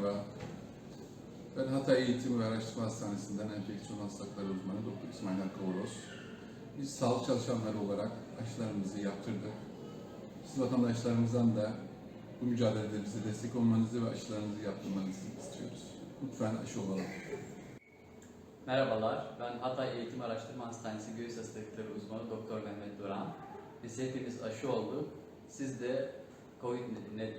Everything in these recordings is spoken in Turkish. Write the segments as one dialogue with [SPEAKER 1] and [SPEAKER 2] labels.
[SPEAKER 1] merhaba. Ben Hatay Eğitim ve Araştırma Hastanesi'nden enfeksiyon hastalıkları uzmanı Dr. İsmail Oros. Biz sağlık çalışanları olarak aşılarımızı yaptırdık. Siz vatandaşlarımızdan da bu mücadelede bize destek olmanızı ve aşılarınızı yaptırmanızı istiyoruz. Lütfen aşı olalım.
[SPEAKER 2] Merhabalar, ben Hatay Eğitim Araştırma Hastanesi Göğüs Hastalıkları uzmanı Doktor Mehmet Duran. Biz hepimiz aşı olduk. Siz de COVID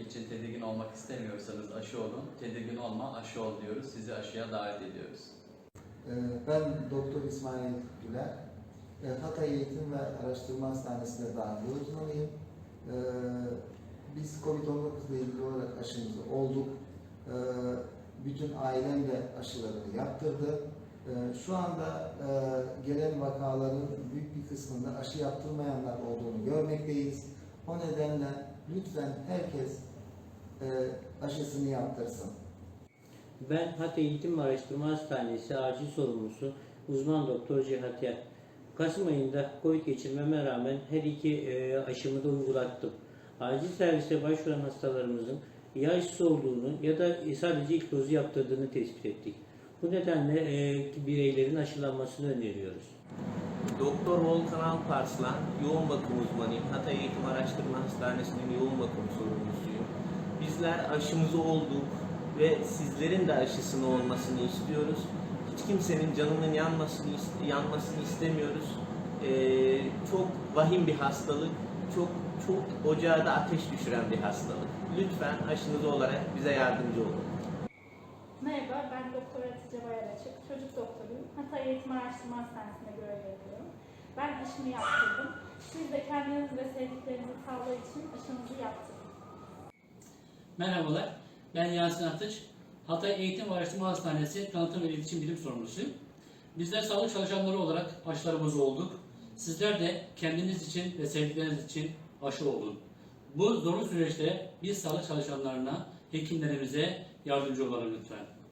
[SPEAKER 2] için tedirgin olmak istemiyorsanız aşı olun. Tedirgin olma, aşı ol diyoruz. Sizi aşıya davet ediyoruz.
[SPEAKER 3] Ee, Ben Doktor İsmail Güler. Ee, Hatay Eğitim ve Araştırma Hastanesi'nde dahili uzmanıyım. Ee, Biz COVID-19 ile ilgili olarak aşımızı olduk. Bütün ailem de aşılarını yaptırdı. Şu anda e, gelen vakaların büyük bir kısmında aşı yaptırmayanlar olduğunu görmekteyiz. O nedenle lütfen herkes e, aşısını yaptırsın.
[SPEAKER 4] Ben Hatay Eğitim Araştırma Hastanesi acil sorumlusu uzman doktor Cihat Yer. Kasım ayında Covid geçirmeme rağmen her iki e, aşımı da uygulattım. Acil servise başvuran hastalarımızın ya aşısı olduğunu ya da sadece ilk dozu yaptırdığını tespit ettik. Bu nedenle e, bireylerin aşılanmasını öneriyoruz.
[SPEAKER 5] Doktor Volkan Alparslan, yoğun bakım uzmanıyım. Hatay Eğitim Araştırma Hastanesi'nin yoğun bakım sorumlusuyum. Bizler aşımızı olduk ve sizlerin de aşısını olmasını istiyoruz. Hiç kimsenin canının yanmasını, yanmasını istemiyoruz. Ee, çok vahim bir hastalık, çok çok ocağa da ateş düşüren bir hastalık. Lütfen aşınız olarak bize yardımcı olun.
[SPEAKER 6] Ben Doktor Hatice Bayar çocuk doktoruyum. Hatay Eğitim Araştırma Hastanesi'nde görev yapıyorum. Ben aşımı yaptırdım. Siz de kendiniz ve sevdiklerinizin sağlığı için aşınızı yaptırın.
[SPEAKER 7] Merhabalar, ben Yasin Atıç. Hatay Eğitim Araştırma Hastanesi Tanıtım ve İletişim Bilim Sorumlusuyum. Bizler sağlık çalışanları olarak aşılarımızı olduk. Sizler de kendiniz için ve sevdikleriniz için aşı olun. Bu zorlu süreçte biz sağlık çalışanlarına, hekimlerimize yardımcı olalım lütfen.